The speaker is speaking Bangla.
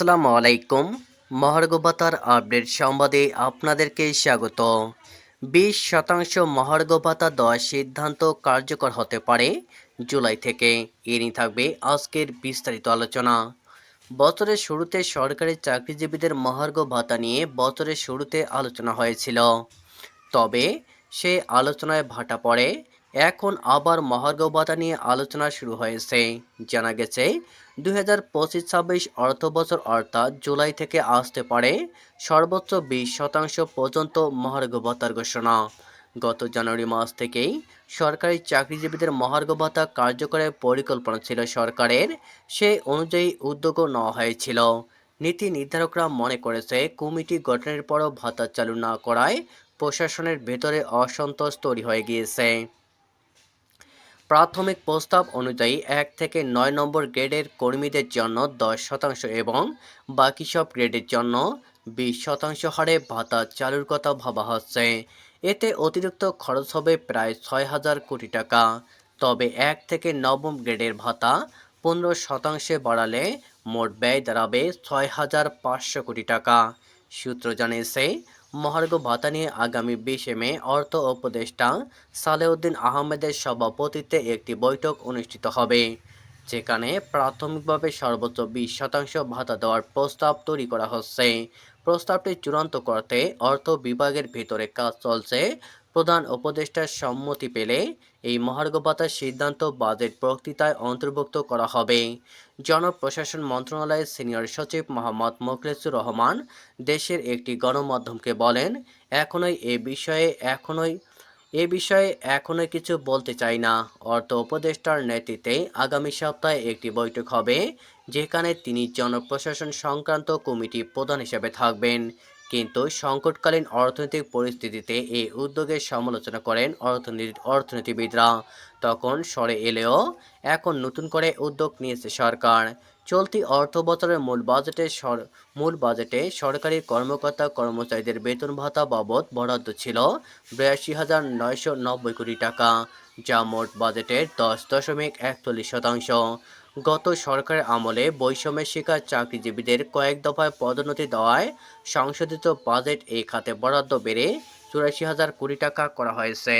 আসসালামু আলাইকুম। মহার্ঘভাতার আপডেট সংবাদে আপনাদেরকে স্বাগত। বিশ শতাংশ মহার্ঘ ভাতা দেওয়ার সিদ্ধান্ত কার্যকর হতে পারে জুলাই থেকে। এ নিয়ে থাকবে আজকের বিস্তারিত আলোচনা। বছরের শুরুতে সরকারি চাকরিজীবীদের মহার্ঘ ভাতা নিয়ে বছরের শুরুতে আলোচনা হয়েছিল। তবে সে আলোচনায় ভাটা পড়ে এখন আবার মহার্ঘ ভাতা নিয়ে আলোচনা শুরু হয়েছে। জানা গেছে, দুই হাজার পঁচিশ ছাব্বিশ অর্থ বছর অর্থাৎ জুলাই থেকে আসতে পারে সর্বোচ্চ বিশ শতাংশ পর্যন্ত মহার্ঘ ভাতার ঘোষণা। গত জানুয়ারি মাস থেকেই সরকারি চাকরিজীবীদের মহার্ঘ ভাতা কার্যকরের পরিকল্পনা ছিল সরকারের সেই অনুযায়ী উদ্যোগও নেওয়া হয়েছিল। নীতি নির্ধারকরা মনে করেছে, কমিটি গঠনের পরও ভাতা চালু না করায় প্রশাসনের ভেতরে অসন্তোষ তৈরি হয়ে গিয়েছে। প্রাথমিক প্রস্তাব অনুযায়ী এক থেকে নয় নম্বর গ্রেডের কর্মীদের জন্য দশ শতাংশ এবং বাকি সব গ্রেডের জন্য বিশ শতাংশ হারে ভাতা চালুর কথা ভাবা হচ্ছে। এতে অতিরিক্ত খরচ হবে প্রায় ছয় হাজার কোটি টাকা। তবে এক থেকে নবম গ্রেডের ভাতা পনেরো শতাংশে বাড়ালে মোট ব্যয় দাঁড়াবে ছয় হাজার পাঁচশো কোটি টাকা। সূত্র জানিয়েছে মহার্ঘ ভাতা নিয়ে আগামী বিশে মে অর্থ উপদেষ্টা সালেউদ্দিন আহমেদের সভাপতিত্বে একটি বৈঠক অনুষ্ঠিত হবে, যেখানে প্রাথমিকভাবে সর্বোচ্চ বিশ শতাংশ ভাতা দেওয়ার প্রস্তাব তৈরি করা হচ্ছে। প্রস্তাবটি চূড়ান্ত করতে অর্থ বিভাগের ভিতরে কাজ চলছে। প্রধান উপদেষ্টার সম্মতি পেলে এই মহার্ঘ ভাতার সিদ্ধান্ত বাজেট বক্তৃতায় অন্তর্ভুক্ত করা হবে। জনপ্রশাসন মন্ত্রণালয়ের সিনিয়র সচিব মোহাম্মদ মোখলেসুর রহমান দেশের একটি গণমাধ্যমকে বলেন, এখনই এ বিষয়ে এখনোই, এ বিষয়ে এখনোই কিছু বলতে চাই না। অর্থ উপদেষ্টার নেতৃত্বে আগামী সপ্তাহে একটি বৈঠক হবে, যেখানে তিনি জনপ্রশাসন সংক্রান্ত কমিটি প্রধান হিসেবে থাকবেন। কিন্তু সংকটকালীন অর্থনৈতিক পরিস্থিতিতে এই উদ্যোগের সমালোচনা করেন অর্থনীতি অর্থনীতিবিদরা। তখন সরে এলেও এখন নতুন করে উদ্যোগ নিয়েছে সরকার। চলতি অর্থ বছরের মূল বাজেটে মূল বাজেটে সরকারি কর্মকর্তা কর্মচারীদের বেতন ভাতা বাবদ বরাদ্দ ছিল বিরাশি হাজার নয়শো নব্বই কোটি টাকা, যা মোট বাজেটের দশ দশমিক একচল্লিশ শতাংশ। গত সরকারের আমলে বৈষম্যের শিকার চাকরিজীবীদের কয়েক দফায় পদোন্নতি দেওয়ায় সংশোধিত বাজেট এই খাতে বরাদ্দ বেড়ে চুরাশি হাজার কোটি টাকা করা হয়েছে।